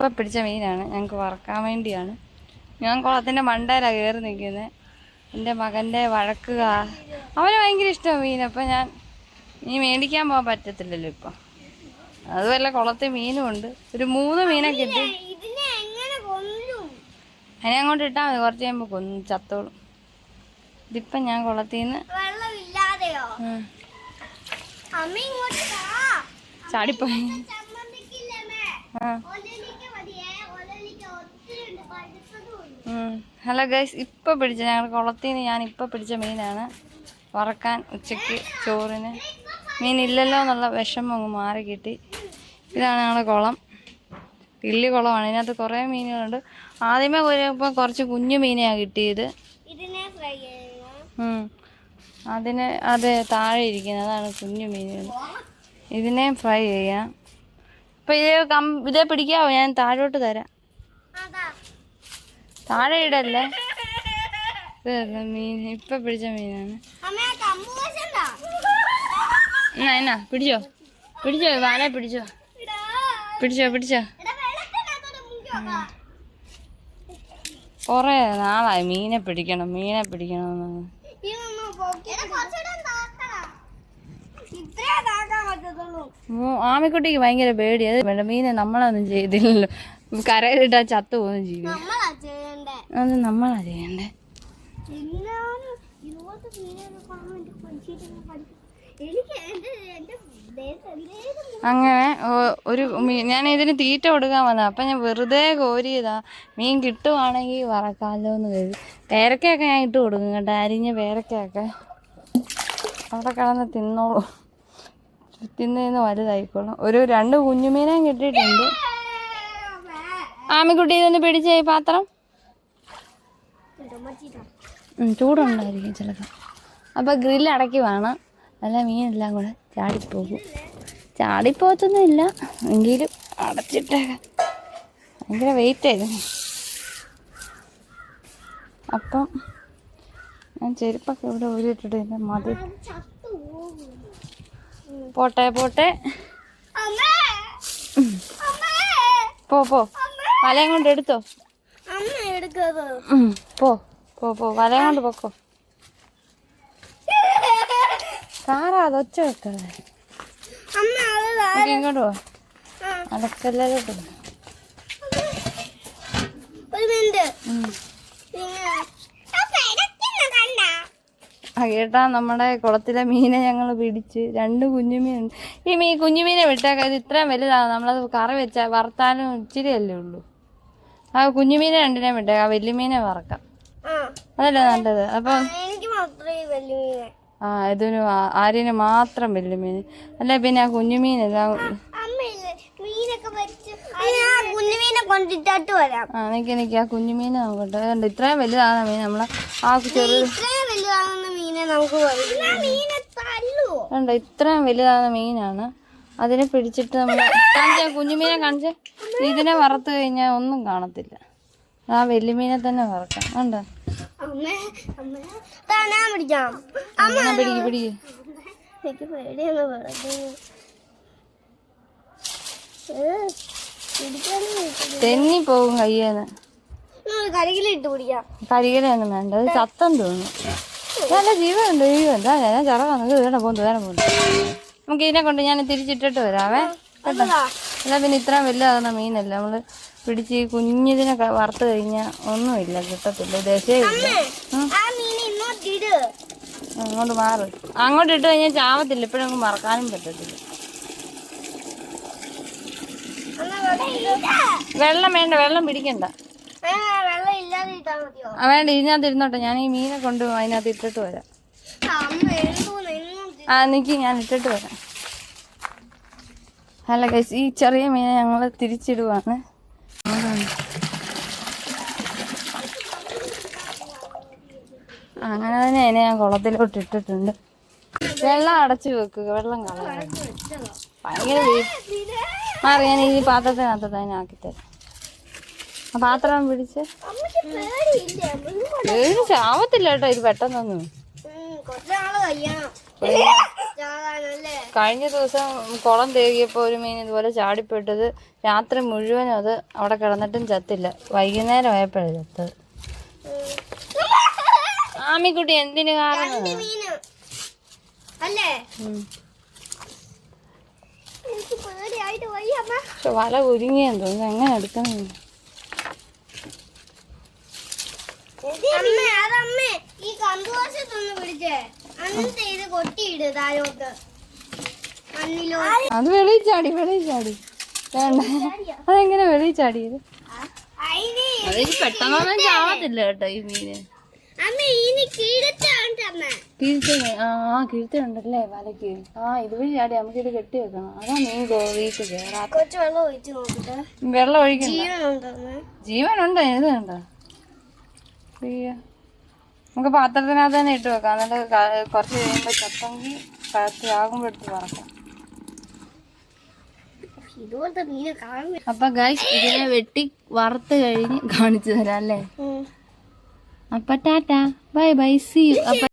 ഇപ്പം പിടിച്ച മീനാണ്. ഞങ്ങൾക്ക് വറക്കാൻ വേണ്ടിയാണ്. ഞാൻ കുളത്തിന്റെ മണ്ടയിലാണ് കയറി നിൽക്കുന്നത് എന്റെ മകന്റെ വഴക്കുക അവന് ഭയങ്കര ഇഷ്ടമാണ് മീൻ. അപ്പം ഞാൻ ഇനി മേടിക്കാൻ പോകാൻ പറ്റത്തില്ലല്ലോ ഇപ്പം. അതുമല്ല കുളത്തിൽ മീനും ഉണ്ട്. ഒരു മൂന്ന് മീനെ കിട്ടി. അതിനെ അങ്ങോട്ട് ഇട്ടാൽ മതി. കുറച്ച് കഴിയുമ്പോൾ കൊന്നു. ചത്തോളും. ഇതിപ്പം ഞാൻ കുളത്തിൽ നിന്ന് ചാടിപ്പോയി. ആ. ഹലോ ഗൈസ് ഇപ്പം പിടിച്ച ഞങ്ങൾ കുളത്തിൽ നിന്ന് ഞാൻ ഇപ്പം പിടിച്ച മീനാണ്. വറക്കാൻ ഉച്ചയ്ക്ക് ചോറിന്. മീൻ ഇല്ലല്ലോ എന്നുള്ള വിഷമം അങ്ങ് മാറി കിട്ടി. ഇതാണ് ഞങ്ങളുടെ കുളം. വലിയ കുളമാണ്. ഇതിനകത്ത് കുറേ മീനുകളുണ്ട്. ആദ്യമേ പോയപ്പോൾ കുറച്ച് കുഞ്ഞു മീനെയാണ് കിട്ടിയത്. അതിന് അത് താഴെ ഇരിക്കുന്നത്. അതാണ് കുഞ്ഞു മീനുകൾ. ഇതിനെയും ഫ്രൈ ചെയ്യാം. അപ്പം ഇതേ കം ഇതേ പിടിക്കാവോ? ഞാൻ താഴോട്ട് തരാം. താഴെ ഇടല്ലേ മീൻ ഇപ്പൊ പിടിച്ച മീനാണ്. എന്നാ പിടിച്ചോ? പിടിച്ചോ വാല പിടിച്ചോ? പിടിച്ചോ പിടിച്ചോ? കൊറേ നാളായി മീനെ പിടിക്കണം മീനെ പിടിക്കണം ആമിക്കുട്ടിക്ക് ഭയങ്കര പേടി അത് വേണ്ട മീനെ നമ്മളൊന്നും ചെയ്തില്ലല്ലോ. കരയിലിട്ടാ ചത്തു പോകുന്നു ജീവി നമ്മളാ ചെയ്യണ്ടേ അത് നമ്മളാ ചെയ്യണ്ടേ അങ്ങനെ ഒരു മീൻ ഞാൻ ഇതിന് തീറ്റ കൊടുക്കാൻ വന്ന അപ്പം ഞാൻ വെറുതെ കോരിയതാ. മീൻ കിട്ടുവാണെങ്കിൽ വറക്കാമല്ലോ എന്ന് കരുതി. പേരക്കയൊക്കെ ഞാൻ ഇട്ട് കൊടുക്കും കേട്ടോ അരിഞ്ഞ പേരക്കയൊക്കെ. അവിടെ കിടന്ന് തിന്നോളൂ. തിന്നേന്ന് വലുതായിക്കോളും. ഒരു രണ്ട് കുഞ്ഞുമീനെ കിട്ടിയിട്ടുണ്ട്. ആമിക്കുട്ടി ഇതൊന്ന് പിടിച്ചേ പാത്രം. ചൂടുണ്ടായിരിക്കും ചിലപ്പോൾ അപ്പോൾ ഗ്രില്ല് അടക്കി വേണം. നല്ല മീനെല്ലാം കൂടെ ചാടിപ്പോകും. ചാടിപ്പോകത്തൊന്നും ഇല്ല എങ്കിലും അടച്ചിട്ടേക്കാം. ഭയങ്കര വെയിറ്റ് ആയിരുന്നു. അപ്പം ഞാൻ ചെരുപ്പൊക്കെ ഇവിടെ ഊരിയിട്ടിട്ട് എന്റെ മതി. പോട്ടെ പോട്ടെ. പോ പോ. വലയും കൊണ്ട് എടുത്തോ. പോ. പോ പോ വലയും കൊണ്ട് പൊക്കോ കാറാ അതൊച്ച നമുക്ക് ഇങ്ങോട്ട് പോ. അടക്കല്ലോട്ട് കേട്ടാ നമ്മുടെ കുളത്തിലെ മീനെ ഞങ്ങൾ പിടിച്ച് രണ്ട് കുഞ്ഞുമീനുണ്ട് ഈ മീൻ കുഞ്ഞുമീനെ വിട്ടേക്ക ഇത് ഇത്രയും വലുതാണ് നമ്മളത് കറി വെച്ചാൽ വറുത്താലും ഇച്ചിരി ഉള്ളൂ. ആ കുഞ്ഞുമീനെ രണ്ടിനെ വിട്ടേക്കാം ആ വലിയമീനെ വറക്കാം. അതല്ലേ നല്ലത്? അപ്പം ആ ഇതിന് ആ- ആര്യന് മാത്രം വെല്ലുമീൻ അല്ല പിന്നെ ആ കുഞ്ഞുമീൻ എല്ലാം ആ എനിക്ക് എനിക്ക് ആ കുഞ്ഞുമീൻ നോക്കട്ടെ. അതുകൊണ്ട് ഇത്രയും വലുതാണ് മീൻ. നമ്മളെ ആ ചെറു കണ്ടോ ഇത്രയും വലുതാണ് മീനാണ്. അതിനെ പിടിച്ചിട്ട് നമ്മൾ കാണിച്ച കുഞ്ഞുമീനെ കാണിച്ച് ഇതിനെ വറുത്ത് കഴിഞ്ഞാൽ ഒന്നും കാണത്തില്ല. ആ വെല്ലുമീനെ തന്നെ വറക്കാം. കണ്ടോ? അമ്മേ അമ്മേ. താനാ പിടിക്കാം. അമ്മ പിടിക്ക് പിടിക്ക് എനിക്ക് പേടിയാണ് വെറുതെ തെന്നി പോകും കയ്യേന്ന്. കരികിലിട്ട് പിടിക്കാം. കരികലൊന്നും വേണ്ട അത് ചത്തം തോന്നുന്നു നല്ല ജീവനുണ്ട് ജീവനുണ്ട്. ഞാൻ ഞാൻ വന്നത് വേണം പോകുന്നു വേണം പോകുന്നു നമുക്ക് ഇതിനെ കൊണ്ട് ഞാൻ തിരിച്ചിട്ടിട്ട് വരാവേ. കേട്ടോ? എന്നാ പിന്നെ ഇത്രയും വലുതാകുന്ന മീനല്ല. നമ്മൾ പിടിച്ച് ഈ കുഞ്ഞിതിനെ വറുത്ത് കഴിഞ്ഞാൽ ഒന്നുമില്ല കിട്ടത്തില്ല ദശയില്ല അങ്ങോട്ട് മാറ്. അങ്ങോട്ട് ഇട്ട് കഴിഞ്ഞാൽ ചാവത്തില്ല ഇപ്പോഴൊന്നും മറക്കാനും പറ്റത്തില്ല. വെള്ളം വേണ്ട വെള്ളം പിടിക്കണ്ട. വേണ്ട ഇതിനകത്ത് ഇരുന്നോട്ടെ ഞാൻ ഈ മീനെ കൊണ്ട് അതിനകത്ത് ഇട്ടിട്ട് വരാം. ആ നിക്ക് ഞാൻ ഇട്ടിട്ട് വരാം. അല്ല ഗൈസ് ഈ ചെറിയ മീനെ ഞങ്ങൾ തിരിച്ചിടുവാണ്. അങ്ങനെ തന്നെ അതിനെ ഞാൻ കുളത്തിലോട്ട് ഇട്ടിട്ടുണ്ട്. വെള്ളം അടച്ചു വെക്കുക വെള്ളം കളയാ ഭയങ്കര മാറി ഞാൻ ഈ പാത്രത്തിനകത്ത് തന്നെ ആക്കിത്തരാം തരാം. ആ പാത്രം പിടിച്ച്. ചാവത്തില്ല കേട്ടോ ഇത് പെട്ടെന്നൊന്നും. കഴിഞ്ഞ ദിവസം കുളം തേകിയപ്പോൾ ഒരു മീൻ ഇതുപോലെ ചാടിപ്പെട്ടത് രാത്രി മുഴുവനും അത് അവിടെ കിടന്നിട്ടും ചത്തില്ല. വൈകുന്നേരം ആയപ്പോഴാണ് ചത്തത്. ആമിക്കുട്ടി എന്തിനു കാരണം പക്ഷെ വല കുരുങ്ങിയെന്ന് തോന്നുന്നു. എങ്ങനെ അതമ്മേ ഈ കമ്പുവശത്തൊന്ന് പിടിച്ചേ. അത് വെളിയിൽ ചാടി വെളിയിൽ ചാടി വേണ്ട. അതെങ്ങനെ വെളിയിൽ ചാടിയത് പെട്ടെന്നൊന്നും ചാവത്തില്ല കേട്ടോ ഈ മീന്. ആ കിഴുത്തുണ്ടല്ലേ വലക്ക് ആ ഇതുവഴി ചാടി നമുക്ക് ഇത് കെട്ടി വെക്കണം അതാ മീൻ കയറാ കുറച്ച് വെള്ളം ഒഴിച്ച് നോക്കട്ടെ. വെള്ളം ഒഴിക്കണ്ട. ജീവനുണ്ടോന്ന് ജീവനുണ്ടോ? ഇത് കണ്ടോ? നമുക്ക് പാത്രത്തിനകത്ത് തന്നെ ഇട്ട് വെക്കാം. എന്നിട്ട് കുറച്ച് കഴിയുമ്പോൾ ചത്തെങ്കിൽ കത്തി ആകുമ്പോൾ എടുത്ത് പറക്കാം അപ്പൊ ഗൈസ് ഇതിനെ വെട്ടി വറുത്ത് കഴിഞ്ഞ് കാണിച്ചു തരാം അല്ലേ? അപ്പൊ Tata. Bye bye. C you അപ്പൊ